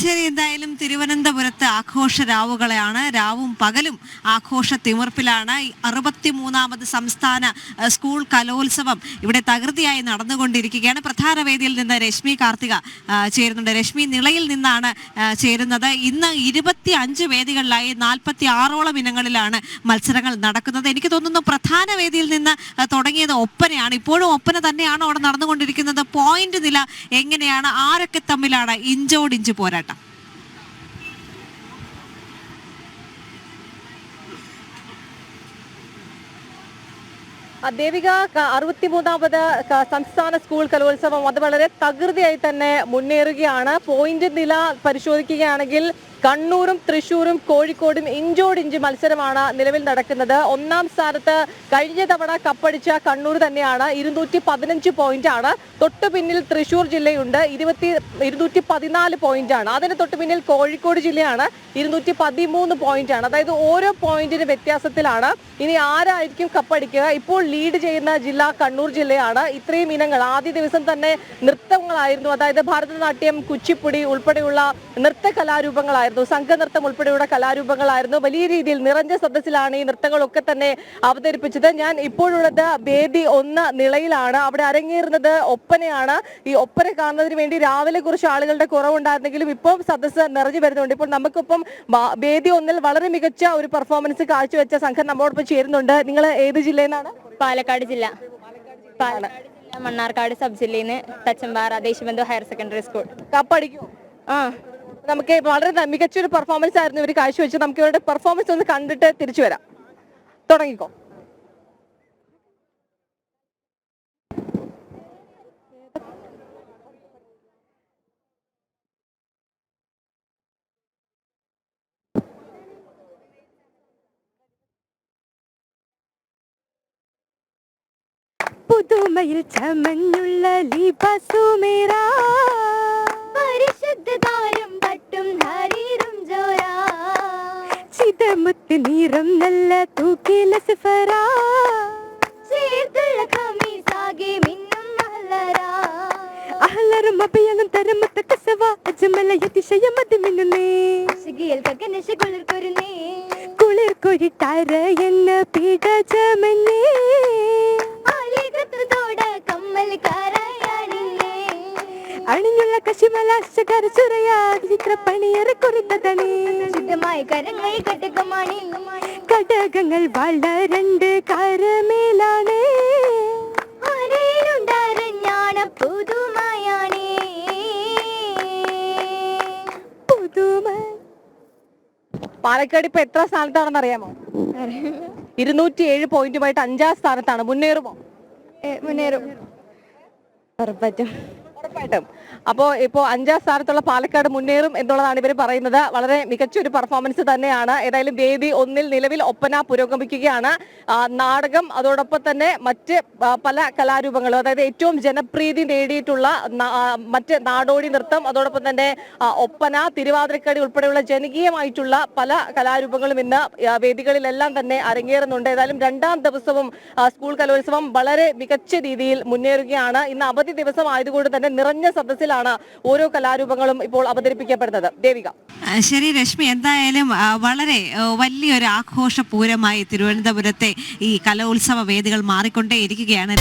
ശരി എന്തായാലും തിരുവനന്തപുരത്ത് ആഘോഷ രാവുകളെയാണ് രാവും പകലും ആഘോഷ തിമിർപ്പിലാണ് അറുപത്തിമൂന്നാമത് സംസ്ഥാന സ്കൂൾ കലോത്സവം ഇവിടെ തകൃതിയായി നടന്നുകൊണ്ടിരിക്കുകയാണ്. പ്രധാന വേദിയിൽ നിന്ന് രശ്മി കാർത്തിക ചേരുന്നുണ്ട്. രശ്മി നിളയിൽ നിന്നാണ് ചേരുന്നത്. ഇന്ന് ഇരുപത്തി അഞ്ച് വേദികളിലായി നാൽപ്പത്തി ആറോളം ഇനങ്ങളിലാണ് മത്സരങ്ങൾ നടക്കുന്നത്. എനിക്ക് തോന്നുന്നു പ്രധാന വേദിയിൽ നിന്ന് തുടങ്ങിയത് ഒപ്പനയാണ്. ഇപ്പോഴും ഒപ്പന തന്നെയാണോ അവിടെ നടന്നുകൊണ്ടിരിക്കുന്നത്. പോയിന്റ് നില എങ്ങനെയാണ്? ആരൊക്കെ തമ്മിലാണ് ഇഞ്ചോടിഞ്ച് പോരാട്ടം ആ, ദേവിക അറുപത്തി അറുപത്തിമൂന്നാമത് സംസ്ഥാന സ്കൂൾ കലോത്സവം അത് വളരെ തകൃതിയായി തന്നെ മുന്നേറുകയാണ്. പോയിന്റ് നില പരിശോധിക്കുകയാണെങ്കിൽ കണ്ണൂരും തൃശൂരും കോഴിക്കോടും ഇഞ്ചോടിഞ്ച് മത്സരമാണ് നിലവിൽ നടക്കുന്നത്. ഒന്നാം സ്ഥാനത്ത് കഴിഞ്ഞ തവണ കപ്പടിച്ച കണ്ണൂർ തന്നെയാണ്. ഇരുന്നൂറ്റി പതിനഞ്ച് പോയിന്റ് ആണ് തൊട്ടു പിന്നിൽ തൃശൂർ ജില്ലയുണ്ട്. ഇരുപത്തി ഇരുന്നൂറ്റി പതിനാല് പോയിന്റ് ആണ് അതിന് തൊട്ടു പിന്നിൽ കോഴിക്കോട് ജില്ലയാണ്. ഇരുന്നൂറ്റി പതിമൂന്ന് പോയിന്റ് ആണ് അതായത് ഓരോ പോയിന്റിന് വ്യത്യാസത്തിലാണ്. ഇനി ആരായിരിക്കും കപ്പടിക്കുക? ഇപ്പോൾ ലീഡ് ചെയ്യുന്ന ജില്ല കണ്ണൂർ ജില്ലയാണ്. ഇത്രയും ഇനങ്ങൾ ആദ്യ ദിവസം തന്നെ നൃത്തങ്ങളായിരുന്നു. അതായത് ഭാരതനാട്യം കുച്ചിപ്പുടി ഉൾപ്പെടെയുള്ള നൃത്ത കലാരൂപങ്ങളായിരുന്നു സംഘനൃത്തം ഉൾപ്പെടെയുള്ള കലാരൂപങ്ങളായിരുന്നു. വലിയ രീതിയിൽ നിറഞ്ഞ സദസ്സിലാണ് ഈ നൃത്തങ്ങളൊക്കെ തന്നെ അവതരിപ്പിച്ചത്. ഞാൻ ഇപ്പോഴുള്ളത് വേദി ഒന്ന് നിളയിലാണ്. അവിടെ അരങ്ങേറുന്നത് ഒപ്പനയാണ്. ഈ ഒപ്പന കാണുന്നതിന് വേണ്ടി രാവിലെ കുറച്ച് ആളുകളുടെ കുറവുണ്ടായിരുന്നെങ്കിലും ഇപ്പോൾ സദസ്സ് നിറഞ്ഞു വരുന്നുണ്ട്. ഇപ്പോൾ നമുക്കിപ്പം വേദി ഒന്നിൽ വളരെ മികച്ച ഒരു പെർഫോമൻസ് കാഴ്ചവെച്ച സംഘം നമ്മോടൊപ്പം ചേരുന്നുണ്ട്. നിങ്ങൾ ഏത് ജില്ലയിൽ നിന്നാണ്? പാലക്കാട് ജില്ല. പാലക്കാട് ജില്ല മണ്ണാർക്കാട് സബ് ജില്ലയിൽ നിന്ന് Thachampara Deshabandhu higher secondary school. കപ്പടിക്കും ആ. നമുക്ക് വളരെ മികച്ചൊരു പെർഫോമൻസ് ആയിരുന്നു ഇവർ കാഴ്ചവെച്ചത്. നമുക്ക് ഇവരുടെ പെർഫോമൻസ് ഒന്ന് കണ്ടിട്ട് തിരിച്ചു വരാം. തുടങ്ങിക്കോ. പുതുമയിൽ ചമഞ്ഞുള്ള ലിബസുമേറ പരിശുദ്ധതാരം പട്ടും ഹരീറും ജോര. ചിതമുത്ത് നീറും നല്ല തൂക്കില സിഫറ. ചേർത്തുള്ള ഖമീസാകെ മിന്നും അഹലറും അഭയനും തരമുത്ത കസവ അജമല യതിശയം അത് മിന്നുന്നേ. ശികിയൽ കകനശ കുളിർക്കൊരുന്നേ. കുളിർ കൊഴിട്ടാര എന്ന പീഡജമന്നേ ചിത്രപ്പണിയറെ ശുദ്ധമായ കരങ്ങൾ കടകമാണി കടകങ്ങൾ വളരണ്ട് കരമേലാണ്. പുതുമയാണേ. പുതുമ. പാലക്കാട് ഇപ്പൊ എത്ര സ്ഥാനത്താണെന്ന് അറിയാമോ ഇരുന്നൂറ്റി ഏഴ് പോയിന്റുമായിട്ട് അഞ്ചാം സ്ഥാനത്താണ്. മുന്നേറുമോ? മുന്നേറും. ഉറപ്പറ്റും ഉറപ്പായിട്ടും. അപ്പോൾ ഇപ്പോ അഞ്ചാം സ്ഥാനത്തുള്ള പാലക്കാട് മുന്നേറും എന്നുള്ളതാണ് ഇവർ പറയുന്നത്. വളരെ മികച്ച ഒരു പെർഫോമൻസ് തന്നെയാണ്. ഏതായാലും വേദി ഒന്നിൽ നിലവിൽ ഒപ്പന പുരോഗമിക്കുകയാണ്. നാടകം അതോടൊപ്പം തന്നെ മറ്റ് പല കലാരൂപങ്ങളും അതായത് ഏറ്റവും ജനപ്രീതി നേടിയിട്ടുള്ള മറ്റ് നാടോടി നൃത്തം അതോടൊപ്പം തന്നെ ഒപ്പന തിരുവാതിരക്കളി ഉൾപ്പെടെയുള്ള ജനകീയമായിട്ടുള്ള പല കലാരൂപങ്ങളും ഇന്ന് വേദികളിലെല്ലാം തന്നെ അരങ്ങേറുന്നുണ്ട്. ഏതായാലും രണ്ടാം ദിവസവും സ്കൂൾ കലോത്സവം വളരെ മികച്ച രീതിയിൽ മുന്നേറുകയാണ്. ഇന്ന് അവധി ദിവസം ആയതുകൊണ്ട് തന്നെ നിറഞ്ഞ സദസ്സിലാണ് ഓരോ കലാരൂപങ്ങളും ഇപ്പോൾ അവതരിപ്പിക്കപ്പെടുന്നത്. ദേവിക. ശരി രശ്മി എന്തായാലും വളരെ വലിയൊരു ആഘോഷപൂരമായി തിരുവനന്തപുരത്തെ ഈ കലോത്സവ വേദികൾ മാറിക്കൊണ്ടേയിരിക്കുകയാണ്.